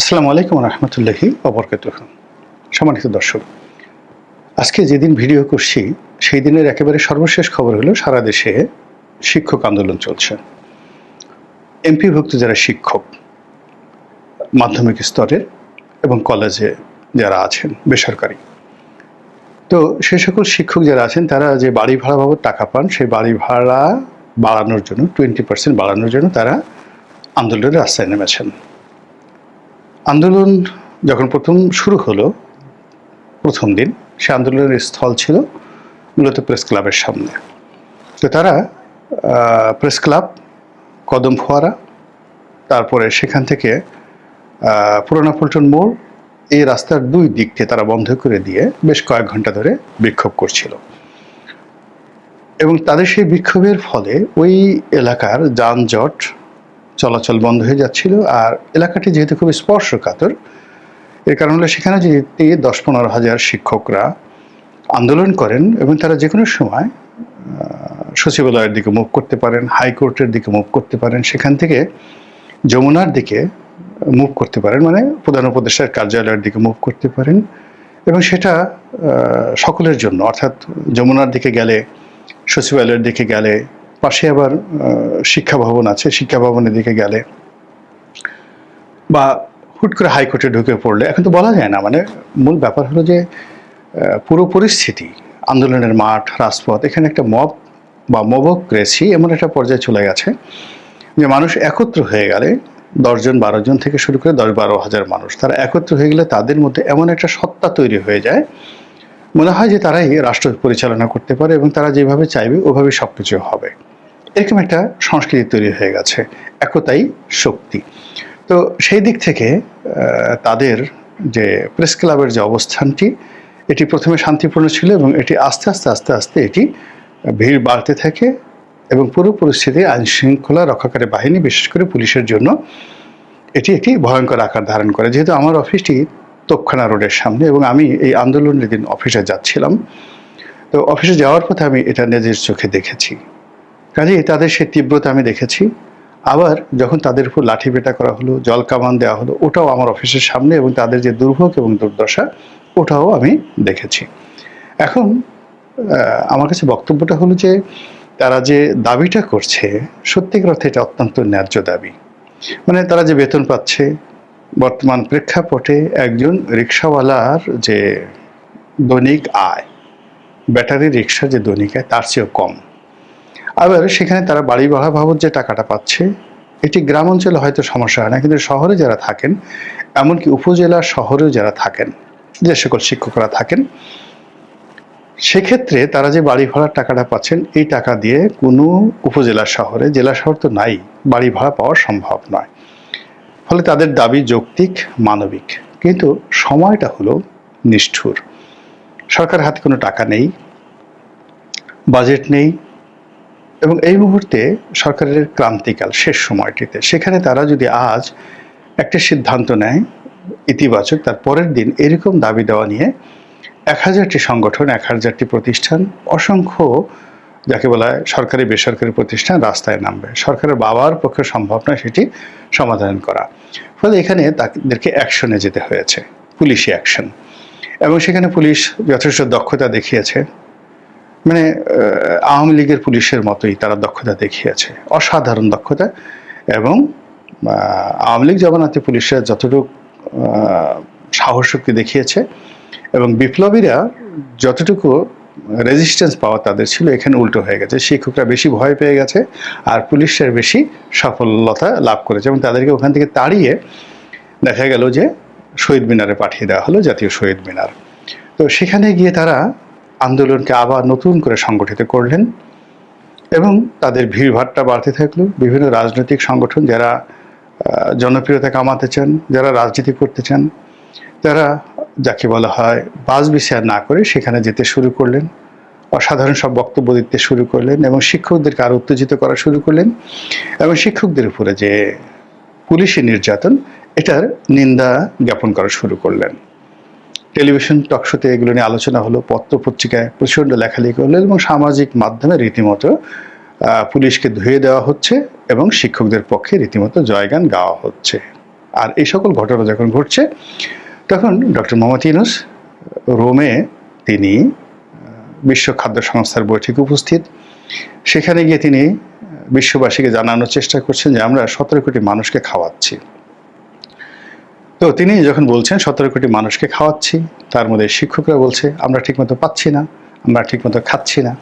আসসালামু আলাইকুম রহমতুল্লাহি অবরকাত সম্মানিত দর্শক, আজকে যেদিন ভিডিও করছি, সেই দিনের একেবারে সর্বশেষ খবর হলো সারা দেশে শিক্ষক আন্দোলন চলছে। এমপিভুক্ত যারা শিক্ষক, মাধ্যমিক স্তরের এবং কলেজে যারা আছেন, বেসরকারি, তো সে সকল শিক্ষক যারা আছেন, তারা যে বাড়ি ভাড়া বাবদ টাকা পান, সেই বাড়ি ভাড়া বাড়ানোর জন্য টোয়েন্টি পার্সেন্ট বাড়ানোর জন্য তারা আন্দোলনের রাস্তায় নেমেছেন। আন্দোলন যখন প্রথম শুরু হলো, প্রথম দিন, সে আন্দোলনের স্থল ছিল মূলত প্রেস ক্লাবের সামনে। তো তারা প্রেস ক্লাব, কদম ফোয়ারা, তারপরে সেখান থেকে পুরোনো পল্টন মোড়, এই রাস্তার দুই দিককে তারা বন্ধ করে দিয়ে বেশ কয়েক ঘণ্টা ধরে বিক্ষোভ করছিল। এবং তাদের সেই বিক্ষোভের ফলে ওই এলাকার যানজট চলাচল বন্ধ হয়ে যাচ্ছিল আর এলাকাটি যেহেতু খুব স্পর্শকাতর, এর কারণ হলো সেখানে যদি দশ পনেরো হাজার শিক্ষকরা আন্দোলন করেন এবং তারা যে কোনো সময় সচিবালয়ের দিকে মুভ করতে পারেন, হাইকোর্টের দিকে মুভ করতে পারেন, সেখান থেকে যমুনার দিকে মুভ করতে পারেন মানে প্রধান উপদেষ্টার কার্যালয়ের দিকে মুভ করতে পারেন এবং সেটা সকলের জন্য। অর্থাৎ যমুনার দিকে গেলে, সচিবালয়ের দিকে গেলে পাশে আবার শিক্ষা ভবন আছে। শিক্ষা ভবনের দিকে গেলে বা হুট করে হাইকোর্টে ঢুকে পড়লে, এখন তো বলা যায় না মানে মূল ব্যাপার হলো যে পুরো পরিস্থিতি, আন্দোলনের মাঠ, রাজপথ, এখানে একটা মব বা মবক্রেসি এমন একটা পর্যায়ে চলে গেছে যে মানুষ একত্র হয়ে গেলে দশজন বারো জন থেকে শুরু করে দশ, বারো হাজার মানুষ, তারা একত্র হয়ে গেলে তাদের মধ্যে এমন একটা সত্তা তৈরি হয়ে যায়। মনে হয় যে তারাই রাষ্ট্র পরিচালনা করতে পারে এবং তারা যেভাবে চাইবে ওভাবে সব কিছু হবে। এরকম একটা সংস্কৃতি তৈরি হয়ে গেছে, একতাই শক্তি। তো সেই দিক থেকে তাদের যে প্রেস ক্লাবের যে অবস্থানটি, এটি প্রথমে শান্তিপূর্ণ ছিল এবং এটি আস্তে আস্তে আস্তে আস্তে এটি ভিড় বাড়তে থাকে এবং পুরো পরিস্থিতি আইন শৃঙ্খলা রক্ষাকারী বাহিনী, বিশেষ করে পুলিশের জন্য, এটি একটি ভয়ঙ্কর আকার ধারণ করে। যেহেতু আমার অফিসটি তোপখানা রোডের সামনে এবং আমি এই আন্দোলনের দিন অফিসে যাচ্ছিলাম, তো অফিসে যাওয়ার পথে আমি এটা নিজের চোখে দেখেছি। কাজেই তাদের সেই তীব্রতা আমি দেখেছি। আবার যখন তাদের উপর লাঠি পেটা করা হলো, জল কামান দেওয়া হলো, ওটাও আমার অফিসের সামনে এবং তাদের যে দুর্ভোগ এবং দুর্দশা, ওটাও আমি দেখেছি। এখন আমার কাছে বক্তব্যটা হলো যে, তারা যে দাবিটা করছে, সত্যিকার অর্থে এটা অত্যন্ত ন্যায্য দাবি। মানে তারা যে বেতন পাচ্ছে, বর্তমান প্রেক্ষাপটে একজন রিক্সাওয়ালার যে দৈনিক আয় ব্যাটারি রিক্সার যে দৈনিক আয়, তার চেয়েও কম। আবার সেখানে তারা বাড়ি ভাড়া বাবদ যে টাকাটা পাচ্ছে, এটি গ্রাম অঞ্চলে হয়তো সমস্যা হয় না, কিন্তু শহরে যারা থাকেন, এমনকি উপজেলা শহরেও যারা থাকেন, যে সকল শিক্ষকরা থাকেন, সেক্ষেত্রে তারা যে বাড়ি ভাড়ার টাকাটা পাচ্ছেন, এই টাকা দিয়ে কোনো উপজেলা শহরে, জেলা শহর তো নাই বাড়ি ভাড়া পাওয়া সম্ভব নয়। ফলে তাদের দাবি যৌক্তিক, মানবিক। কিন্তু সময়টা হলো নিষ্ঠুর। সরকারের হাতে কোনো টাকা নেই, বাজেট নেই এবং এই মুহূর্তে সরকারের ক্রান্তিকাল শেষ সময়টিতে। সেখানে তারা যদি আজ একটা সিদ্ধান্ত নেয়, ইতিবাচক, তার পরের দিন এরকম দাবি দেওয়া নিয়ে এক হাজারটি সংগঠন, এক হাজারটি প্রতিষ্ঠান, অসংখ্য যাকে বলা হয় সরকারি, বেসরকারি প্রতিষ্ঠান রাস্তায় নামবে। সরকারের বাবার পক্ষে সম্ভব নয় সেটি সমাধান করা। ফলে এখানে তাদেরকে অ্যাকশনে যেতে হয়েছে, পুলিশি অ্যাকশন। এবং সেখানে পুলিশ যথেষ্ট দক্ষতা দেখিয়েছে। মানে আওয়ামী লীগের পুলিশের মতোই তারা দক্ষতা দেখিয়েছে। অসাধারণ দক্ষতা এবং আওয়ামী লীগ জগন্নাথে পুলিশের যতটুকু আহ, সাহস শক্তি দেখিয়েছে এবং বিপ্লবীরা যতটুকু রেজিস্ট্যান্স পাওয়া তাদের ছিল এখানে উল্টো হয়ে গেছে। শিক্ষকরা বেশি ভয় পেয়ে গেছে আর পুলিশের বেশি সফলতা লাভ করেছে এবং তাদেরকে ওখান থেকে তাড়িয়ে দেখা গেল যে শহীদ মিনারে পাঠিয়ে দেওয়া হলো জাতীয় শহীদ মিনার। তো সেখানে গিয়ে তারা আন্দোলনকে আবার নতুন করে সংগঠিত করলেন এবং তাদের ভিড়ভাট্টা বাড়তে থাকল। বিভিন্ন রাজনৈতিক সংগঠন যারা জনপ্রিয়তা কামাতে চান, যারা রাজনীতি করতে চান, তারা যাকে বলা হয় বাস বিচার না করে সেখানে যেতে শুরু করলেন, অসাধারণ সব বক্তব্য দিতে শুরু করলেন এবং শিক্ষকদেরকে আরও উত্তেজিত করা শুরু করলেন এবং শিক্ষকদের উপরে যে পুলিশি নির্যাতন, এটার নিন্দা জ্ঞাপন করা শুরু করলেন। টেলিভিশন টকশোতে এগুলো নিয়ে আলোচনা হলো পত্র পত্রিকায় প্রচণ্ড লেখালেখি হলো এবং সামাজিক মাধ্যমে রীতিমতো পুলিশকে ধুয়ে দেওয়া হচ্ছে এবং শিক্ষকদের পক্ষে রীতিমতো জয়গান গাওয়া হচ্ছে। আর এই সকল ঘটনা যখন ঘটছে, তখন ডক্টর মোহাম্মদ ইউনুস রোমে তিনি বিশ্ব খাদ্য সংস্থার বৈঠকে উপস্থিত। সেখানে গিয়ে তিনি বিশ্ববাসীকে জানানোর চেষ্টা করছেন যে আমরা সতেরো কোটি মানুষকে খাওয়াচ্ছি। তো তিনি যখন বলছেন, সতেরো কোটি মানুষকে খাওয়াচ্ছি, তার মধ্যে শিক্ষকরা বলছে, আমরা ঠিকমতো পাচ্ছি না, আমরা ঠিকমতো খাচ্ছি না।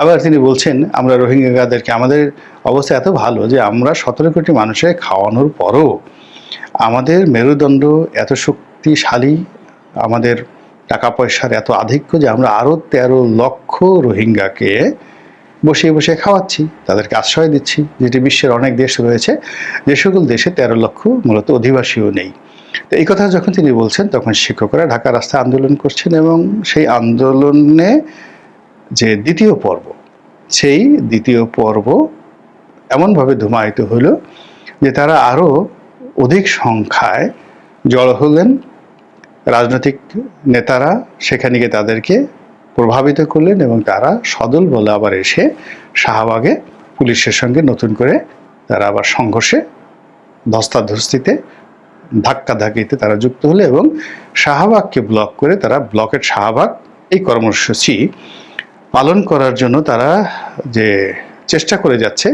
আবার তিনি বলছেন, আমরা রোহিঙ্গাদেরকে, আমাদের অবস্থা এত ভালো যে আমরা সতেরো কোটি মানুষের খাওয়ানোর পরও আমাদের মেরুদণ্ড এত শক্তিশালী, আমাদের টাকা পয়সার এত আধিক্য যে আমরা আরও তেরো লক্ষ রোহিঙ্গাকে বসিয়ে বসিয়ে খাওয়াচ্ছি, তাদেরকে আশ্রয় দিচ্ছি, যেটি বিশ্বের অনেক দেশ রয়েছে, যে সকল দেশে তেরো লক্ষ মূলত অধিবাসীও নেই। তো এই কথা যখন তিনি বলছেন, তখন শিক্ষকরা ঢাকা রাস্তায় আন্দোলন করছেন এবং সেই আন্দোলনে যে দ্বিতীয় পর্ব, সেই দ্বিতীয় পর্ব এমনভাবে ধুমায়িত হলো যে তারা আরও অধিক সংখ্যায় জড়ো হলেন। রাজনৈতিক নেতারা সেখানে গিয়ে তাদেরকে প্রভাবিত করলেন এবং তারা সদল বলে আবার এসে শাহবাগে পুলিশের সঙ্গে নতুন করে তারা আবার সংঘর্ষে ধস্তাধস্তিতে ধাক্কাধাক্কিতে তারা যুক্ত হলো এবং শাহবাগকে ব্লক করে তারা ব্লকের শাহবাগ এই কর্মসূচি পালন করার জন্য তারা যে চেষ্টা করে যাচ্ছে,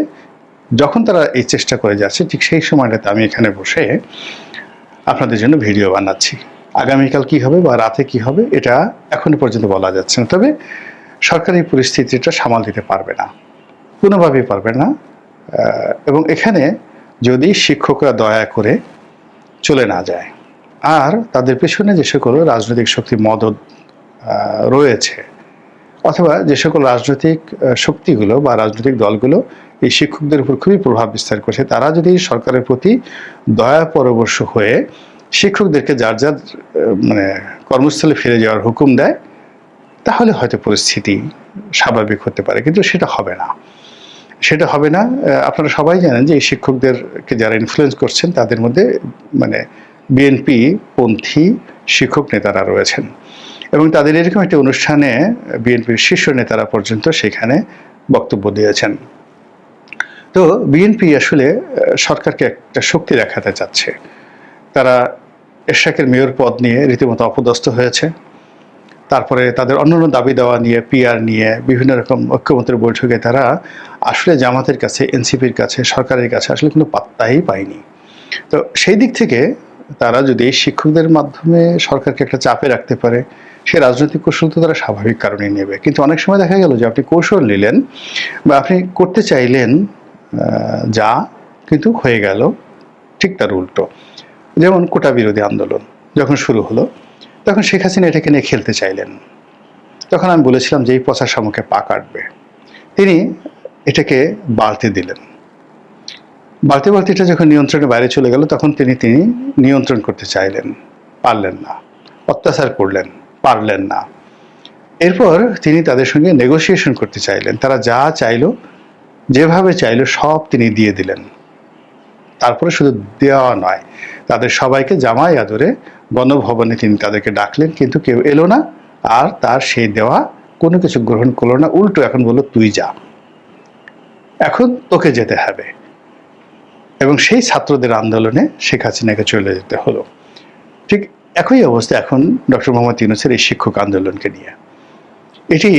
যখন তারা এই চেষ্টা করে যাচ্ছে, ঠিক সেই সময়টাতে আমি এখানে বসে আপনাদের জন্য ভিডিও বানাচ্ছি। আগামীকাল কি হবে বা রাতে কি হবে, এটা এখনও পর্যন্ত বলা যাচ্ছে না। তবে সরকার পরিস্থিতিটা সামাল দিতে পারবে না, কোনোভাবেই পারবে না। এবং এখানে যদি শিক্ষকরা দয়া করে চলে না যায়। আর তাদের পেছনে যে সকল রাজনৈতিক শক্তি মদত রয়েছে, অথবা যে সকল রাজনৈতিক শক্তিগুলো বা রাজনৈতিক দলগুলো এই শিক্ষকদের উপর খুবই প্রভাব বিস্তার করছে, তারা যদি সরকারের প্রতি দয়া পরবশ হয়ে শিক্ষকদেরকে যার যার মানে কর্মস্থলে ফিরে যাওয়ার হুকুম দেয়, তাহলে হয়তো পরিস্থিতি স্বাভাবিক হতে পারে, কিন্তু সেটা হবে না। সেটা হবে না। আপনারা সবাই জানেন যে এই শিক্ষকদেরকে যারা ইনফ্লুয়েন্স করছেন, তাদের মধ্যে মানে বিএনপি পন্থী শিক্ষক নেতারা রয়েছেন। এবং তাদের এরকম একটি অনুষ্ঠানে বিএনপির শীর্ষ নেতারা পর্যন্ত সেখানে বক্তব্য দিয়েছেন। তো বিএনপি আসলে সরকারকে একটা শক্তি দেখাতে চাচ্ছে। তারা এরশাকের মেয়র পদ নিয়ে রীতিমতো অপদস্থ হয়েছে। তারপরে তাদের অন্য দাবি দেওয়া নিয়ে পিআর নিয়ে, বিভিন্ন রকম ঐক্যমতের বৈঠকে তারা আসলে জামাতের কাছে এনসিপির কাছে, সরকারের কাছে আসলে কোনো পাত্তাই পায়নি। তো সেই দিক থেকে তারা যদি শিক্ষকদের মাধ্যমে সরকারকে একটা চাপে রাখতে পারে, সে রাজনৈতিক কৌশল তো তারা স্বাভাবিক কারণেই নেবে। কিন্তু অনেক সময় দেখা গেল যে আপনি কৌশল নিলেন বা আপনি করতে চাইলেন যা কিন্তু হয়ে গেল, ঠিক তার উল্টো। যেমন কোটা বিরোধী আন্দোলন যখন শুরু হলো তখন শেখ হাসিনা এটাকে নিয়ে খেলতে চাইলেন। তখন আমি বলেছিলাম যে এই পচা শামুকে পা কাটবে। তিনি এটাকে বাড়তে দিলেন। বাড়তে বাড়তে এটা যখন নিয়ন্ত্রণের বাইরে চলে গেল, তখন তিনি তিনি নিয়ন্ত্রণ করতে চাইলেন। পারলেন না। অত্যাচার করলেন। পারলেন না। এরপর তিনি তাদের সঙ্গে নেগোসিয়েশন করতে চাইলেন। তারা যা চাইলো, যেভাবে চাইলো, সব তিনি দিয়ে দিলেন। তারপরে শুধু দেওয়া নয়, তাদের সবাইকে জামাই আদরে গণভবনে তিনি তাদেরকে ডাকলেন, কিন্তু কেউ এলো না, আর তার সেই দেওয়া কোনো কিছু গ্রহণ করল না। উল্টো এখন বলল, তুই যা, এখন তোকে যেতে হবে। এবং সেই ছাত্রদের আন্দোলনে শেখ হাসিনাকে চলে যেতে হলো। ঠিক একই অবস্থা এখন ডক্টর মোহাম্মদ ইউনুসের এই শিক্ষক আন্দোলনকে নিয়ে। এটি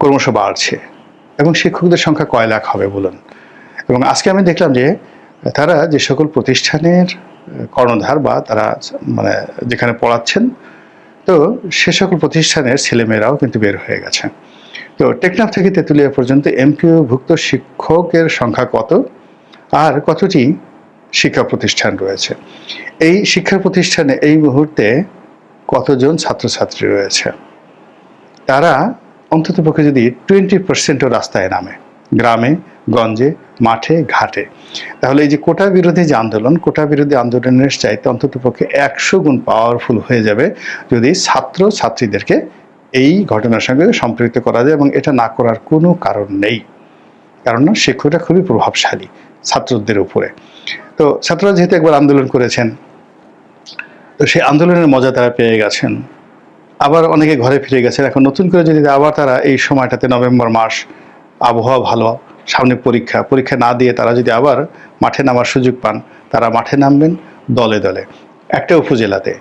ক্রমশ বাড়ছে এবং শিক্ষকদের সংখ্যা কয় লাখ হবে বলুন। এবং আজকে আমি দেখলাম যে তারা যে সকল প্রতিষ্ঠানের কর্ণধার বা তারা মানে যেখানে পড়াচ্ছেন, তো সে সকল প্রতিষ্ঠানের ছেলেমেয়েরাও কিন্তু বের হয়ে গেছে। তো টেকনাফ থেকে তেঁতুলিয়া পর্যন্ত এমপিওভুক্ত শিক্ষকের সংখ্যা কত? আর কতটি শিক্ষা প্রতিষ্ঠান রয়েছে? এই শিক্ষা প্রতিষ্ঠানে এই মুহূর্তে কতজন ছাত্রছাত্রী রয়েছে? তারা অন্ততপক্ষে যদি টোয়েন্টি পার্সেন্টও রাস্তায় নামে গ্রামে, গঞ্জে, মাঠে, ঘাটে। তাহলে এই যে কোটা বিরোধী যে আন্দোলন, কোটা বিরোধী আন্দোলনের চাইতে অন্ততপক্ষে একশো গুণ পাওয়ারফুল হয়ে যাবে যদি ছাত্র ছাত্রীদেরকে এই ঘটনার সঙ্গে সম্পৃক্ত করা যায় এবং এটা না করার কোনো কারণ নেই। কারণ না শিক্ষকটা খুবই প্রভাবশালী ছাত্রদের উপরে। তো ছাত্ররা যেহেতু একবার আন্দোলন করেছেন, তো সেই আন্দোলনের মজা তারা পেয়ে গেছেন। আবার অনেকে ঘরে ফিরে গেছেন। এখন নতুন করে যদি আবার তারা এই সময়টাতে নভেম্বর মাস আবহাওয়া ভালো, সামনে পরীক্ষা পরীক্ষা না দিয়ে তারা যদি আবার মাঠে নামার সুযোগ পান, তারা মাঠে নামবেন দলে দলে। একটা উপজেলাতে,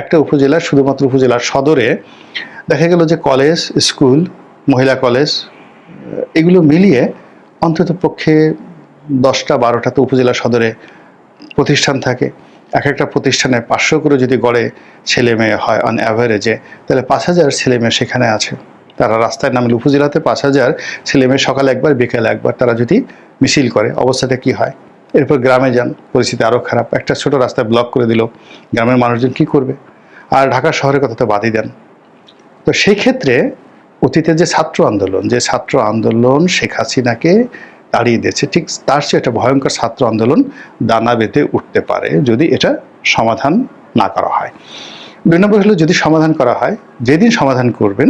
একটা উপজেলা শুধুমাত্র উপজেলার সদরে। দেখা গেল যে কলেজ, স্কুল, মহিলা কলেজ, এগুলো মিলিয়ে অন্তত পক্ষে দশটা, বারোটা তো উপজেলা সদরে প্রতিষ্ঠান থাকে। এক একটা প্রতিষ্ঠানে পাঁচশো করে যদি গড়ে ছেলে মেয়ে হয় অন অ্যাভারেজে তাহলে পাঁচ হাজার ছেলে মেয়ে সেখানে আছে। তারা রাস্তায় নামলে উপজেলাতে পাঁচ হাজার ছেলে মেয়ে সকালে একবার, বিকেলে একবার তারা যদি মিছিল করে, অবস্থাটা কি হয়? এরপর গ্রামে যান, পরিস্থিতি আরও খারাপ। একটা ছোট রাস্তায় ব্লক করে দিল। গ্রামের মানুষজন কি করবে? আর ঢাকা শহরের কথা তো বাদই দেন। তো সেই ক্ষেত্রে অতীতের যে ছাত্র আন্দোলন, যে ছাত্র আন্দোলন শেখ হাসিনাকে তাড়িয়ে দিয়েছে, ঠিক তার চেয়ে একটা ভয়ঙ্কর ছাত্র আন্দোলন দানা বেঁধে উঠতে পারে যদি এটা সমাধান না করা হয়। দুই নম্বর হলো যদি সমাধান করা হয়, যেদিন সমাধান করবেন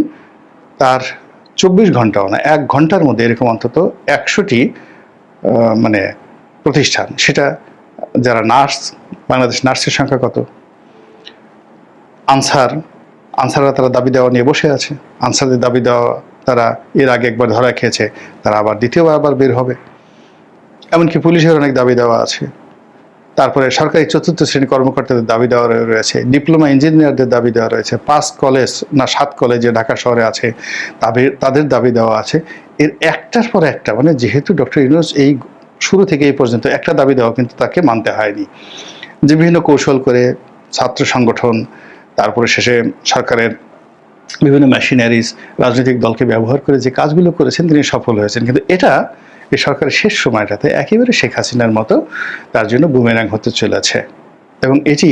তার চব্বিশ ঘন্টাও না, এক ঘণ্টার মধ্যে এরকম অন্তত একশোটি মানে প্রতিষ্ঠান। সেটা যারা নার্স, বাংলাদেশ নার্সের সংখ্যা কত? আনসার, আনসাররা তারা দাবি দেওয়া নিয়ে বসে আছে। আনসারদের দাবি দেওয়া তারা এর আগে একবার ধরা খেয়েছে, তারা আবার দ্বিতীয়বার আবার বের হবে। এমনকি পুলিশের অনেক দাবি দেওয়া আছে। তারপরে সরকারি চতুর্থ শ্রেণি কর্মকর্তাদের দাবি দেওয়া রয়েছে, ডিপ্লোমা ইঞ্জিনিয়ারদের দাবি দেওয়া রয়েছে, পাঁচ কলেজ না সাত কলেজে ঢাকা শহরে আছে তাদের তাদের দাবি দেওয়া আছে। এর একটার পর একটা মানে যেহেতু ডক্টর ইউনুস এই শুরু থেকে এই পর্যন্ত একটা দাবি দেওয়া কিন্তু তাকে মানতে হয়নি। যে বিভিন্ন কৌশল করে ছাত্র সংগঠন, তারপরে শেষে সরকারের বিভিন্ন মেশিনারিজ রাজনৈতিক দলকে ব্যবহার করে যে কাজগুলো করেছেন তিনি সফল হয়েছেন। কিন্তু এটা এই সরকারের শেষ সময়টাতে একেবারে শেখ হাসিনার মতো তার জন্য বুমেরাং হতে চলেছে। এবং এটি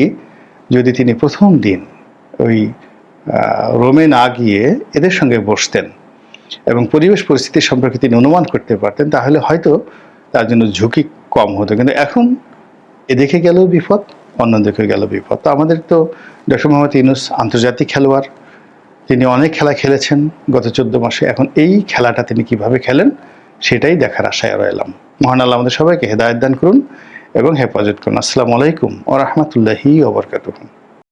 যদি তিনি প্রথম দিন ওই রোমে না গিয়ে এদের সঙ্গে বসতেন এবং পরিবেশ পরিস্থিতি সম্পর্কে তিনি অনুমান করতে পারতেন, তাহলে হয়তো তার জন্য ঝুঁকি কম হতো। কিন্তু এখন এদিকে গেলেও বিপদ, অন্যদিকে গেল বিপদ। তো আমাদের তো ডক্টর মোহাম্মদ ইউনুস আন্তর্জাতিক খেলোয়াড়, তিনি অনেক খেলা খেলেছেন গত চোদ্দ মাসে। এখন এই খেলাটা তিনি কীভাবে খেলেন সেটাই দেখার আশায় রইলাম। মহান আল্লাহ আমাদের সবাইকে হেদায়ত দান করুন এবং হেফাজত করুন। আসসালামু আলাইকুম ও রহমতুল্লাহি ওবরকাতুহ